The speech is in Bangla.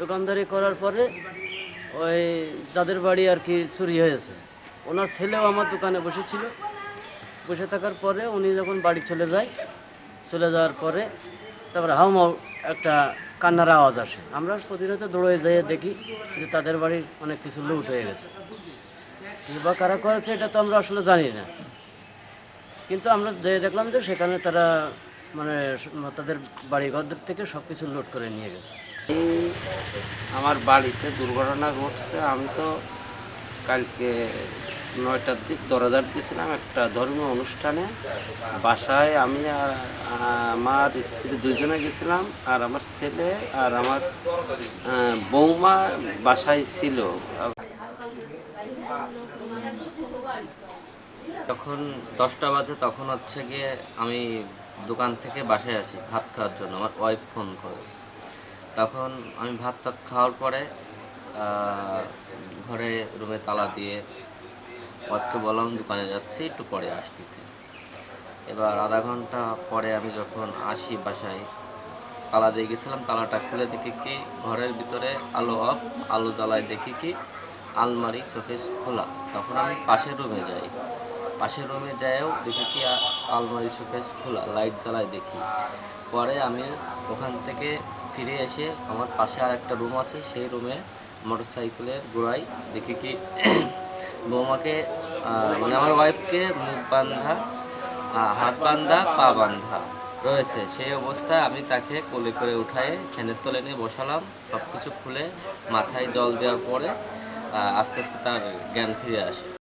দোকানদারি করার পরে ওই যাদের বাড়ি আর কি চুরি হয়েছে। ওনার ছেলেও আমার দোকানে বসেছিল। বসে থাকার পরে উনি যখন বাড়ি চলে যায় চলে যাওয়ার পরে তারপরে হাউমাউ একটা কান্নার আওয়াজ আসে। আমরা প্রতিনিয়ত দৌড়ে যেয়ে দেখি যে তাদের বাড়ির অনেক কিছু লুট হয়ে গেছে। বা কারা করেছে এটা তো আমরা আসলে জানি না। কিন্তু আমরা যেয়ে দেখলাম যে সেখানে তারা মানে তাদের বাড়িঘরদের থেকে সব কিছু লুট করে নিয়ে গেছে। আমার বাড়িতে দুর্ঘটনা ঘটছে। আমি তো কালকে নয়টার দিক দরজার দিয়েছিলাম একটা ধর্মীয় অনুষ্ঠানে। বাসায় আমি আর আমার স্ত্রী দুজনে গেছিলাম, আর আমার ছেলে আর আমার বৌমা বাসায় ছিল। যখন দশটা বাজে তখন হচ্ছে গিয়ে আমি দোকান থেকে বাসায় আসি ভাত খাওয়ার জন্য, আমার ওয়াইফ ফোন করে। তখন আমি ভাত টাত খাওয়ার পরে ঘরে রুমে তালা দিয়ে ওয়াইফকে বললাম, দোকানে যাচ্ছি, একটু পরে আসতেছি। এবার আধা ঘণ্টা পরে আমি যখন আসি বাসায়, তালা দিয়ে গেছিলাম, তালাটা খুলে দেখি কি, ঘরের ভিতরে আলো অফ, আলো জ্বালায় দেখি কি, আলমারি চোখে খোলা। তখন আমি পাশের রুমে যাই। পাশের রুমে যাইও দেখি কি, আলমারি চোখে খোলা লাইট জ্বালায় দেখি। পরে আমি ওখান থেকে ফিরে এসে আমার পাশে আর একটা রুম আছে, সেই রুমে মোটরসাইকেলের গোড়ায় দেখি কি বৌমাকে মানে আমার ওয়াইফকে মুখ বান্ধা হাত বান্ধা, পা বান্ধা রয়েছে। সেই অবস্থায় আমি তাকে কোলে করে উঠায় ফ্যানের তলে নিয়ে বসালাম সব কিছু খুলে মাথায় জল দেওয়ার পরে আস্তে আস্তে তার জ্ঞান ফিরে আসে।